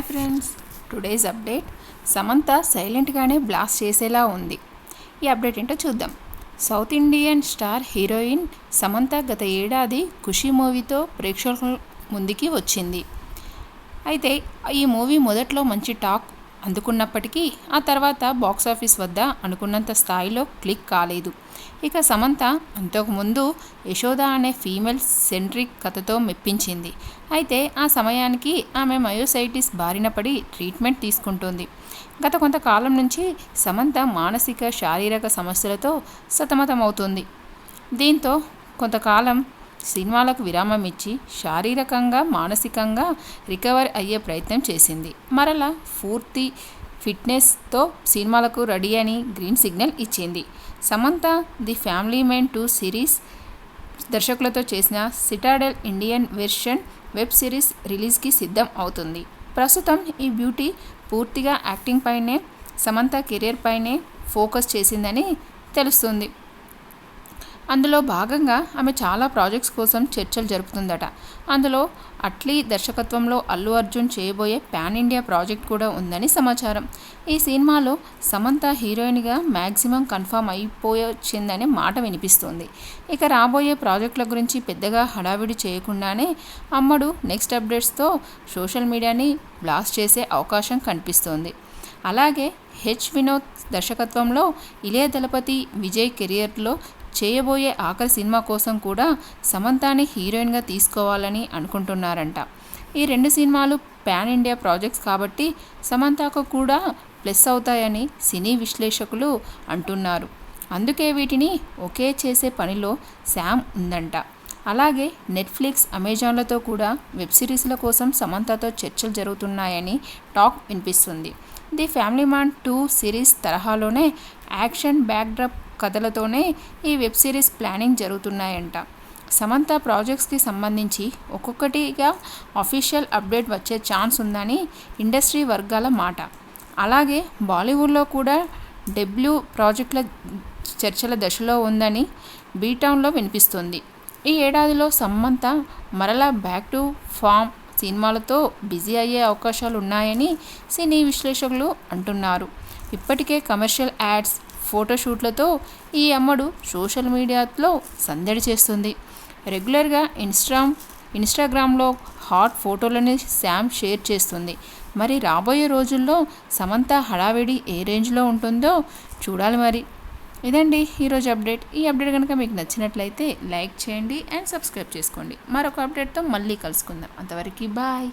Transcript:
Hi friends. Today's update. Samantha సైలెంట్గానే blast చేసేలా ఉంది. ఈ అప్డేట్ ఏంటో చూద్దాం. South Indian star heroine Samantha గత ఏడాది ఖుషి మూవీతో ప్రేక్షకుల ముందుకి వచ్చింది. అయితే ఈ మూవీ మొదట్లో మంచి టాక్ అందుకున్నప్పటికీ ఆ తర్వాత బాక్సాఫీస్ వద్ద అనుకున్నంత స్థాయిలో క్లిక్ కాలేదు. ఇక సమంత అంతకుముందు యశోద అనే ఫీమేల్ సెంట్రిక్ కథతో మెప్పించింది. అయితే ఆ సమయానికి ఆమె మయోసైటిస్ బారిన పడి ట్రీట్మెంట్ తీసుకుంటుంది. గత కొంతకాలం నుంచి సమంత మానసిక శారీరక సమస్యలతో సతమతమవుతుంది. దీంతో కొంతకాలం సినిమాలకు విరామం ఇచ్చి శారీరకంగా మానసికంగా రికవర్ అయ్యే ప్రయత్నం చేసింది. మరలా పూర్తి ఫిట్నెస్తో సినిమాలకు రెడీ అని గ్రీన్ సిగ్నల్ ఇచ్చింది. Samantha the family men two series దర్శకులతో చేసిన Citadel Indian version web series రిలీజ్కి సిద్ధం అవుతుంది. ప్రస్తుతం ఈ బ్యూటీ పూర్తిగా యాక్టింగ్ పైనే సమంత కెరియర్ పైనే ఫోకస్ చేసిందని తెలుస్తుంది. అందులో భాగంగా ఆమె చాలా ప్రాజెక్ట్స్ కోసం చర్చలు జరుపుతుందట. అందులో అట్లీ దర్శకత్వంలో అల్లు అర్జున్ చేయబోయే పాన్ ఇండియా ప్రాజెక్ట్ కూడా ఉందని సమాచారం. ఈ సినిమాలో సమంత హీరోయిన్గా మ్యాక్సిమం కన్ఫామ్ అయిపోయొచ్చిందనే మాట వినిపిస్తుంది. ఇక రాబోయే ప్రాజెక్టుల గురించి పెద్దగా హడావిడి చేయకుండానే అమ్మడు నెక్స్ట్ అప్డేట్స్తో సోషల్ మీడియాని బ్లాస్ట్ చేసే అవకాశం కనిపిస్తోంది. అలాగే హెచ్ వినోద్ దర్శకత్వంలో ఇళయ దళపతి విజయ్ కెరియర్లో చేయబోయే ఆఖరి సినిమా కోసం కూడా సమంతాని హీరోయిన్గా తీసుకోవాలని అనుకుంటున్నారంట. ఈ రెండు సినిమాలు పాన్ ఇండియా ప్రాజెక్ట్స్ కాబట్టి సమంతకు కూడా ప్లస్ అవుతాయని సినీ విశ్లేషకులు అంటున్నారు. అందుకే వీటిని ఒకే చేసే పనిలో శామ్ ఉందంట. అలాగే నెట్ఫ్లిక్స్ అమెజాన్లతో కూడా వెబ్ సిరీస్ల కోసం సమంతతో చర్చలు జరుగుతున్నాయని టాక్ వినిపిస్తుంది. The family man two series తరహాలోనే యాక్షన్ బ్యాక్డ్రాప్ కథలతోనే ఈ వెబ్ సిరీస్ ప్లానింగ్ జరుగుతున్నాయంట. సమంత ప్రాజెక్ట్స్కి సంబంధించి ఒక్కొక్కటిగా అఫీషియల్ అప్డేట్ వచ్చే ఛాన్స్ ఉందని ఇండస్ట్రీ వర్గాల మాట. అలాగే బాలీవుడ్లో కూడా డెబ్ల్యూ ప్రాజెక్టుల చర్చల దశలో ఉందని బీటౌన్లో వినిపిస్తుంది. ఈ ఏడాదిలో సమంత మరలా బ్యాక్ టు ఫామ్ సినిమాలతో బిజీ అయ్యే అవకాశాలు ఉన్నాయని సినీ విశ్లేషకులు అంటున్నారు. ఇప్పటికే కమర్షియల్ యాడ్స్ ఫోటోషూట్లతో ఈ అమ్మడు సోషల్ మీడియాలో సందడి చేస్తుంది. రెగ్యులర్గా ఇన్స్టామ్ ఇన్స్టాగ్రామ్లో హాట్ ఫోటోలని శామ్ షేర్ చేస్తుంది. మరి రాబోయే రోజుల్లో సమంత హడావిడి ఏ రేంజ్లో ఉంటుందో చూడాలి మరి. ఇదండి ఈరోజు అప్డేట్. ఈ అప్డేట్ కనుక మీకు నచ్చినట్లయితే లైక్ చేయండి అండ్ సబ్స్క్రైబ్ చేసుకోండి. మరొక అప్డేట్తో మళ్ళీ కలుసుకుందాం. అంతవరకు బాయ్.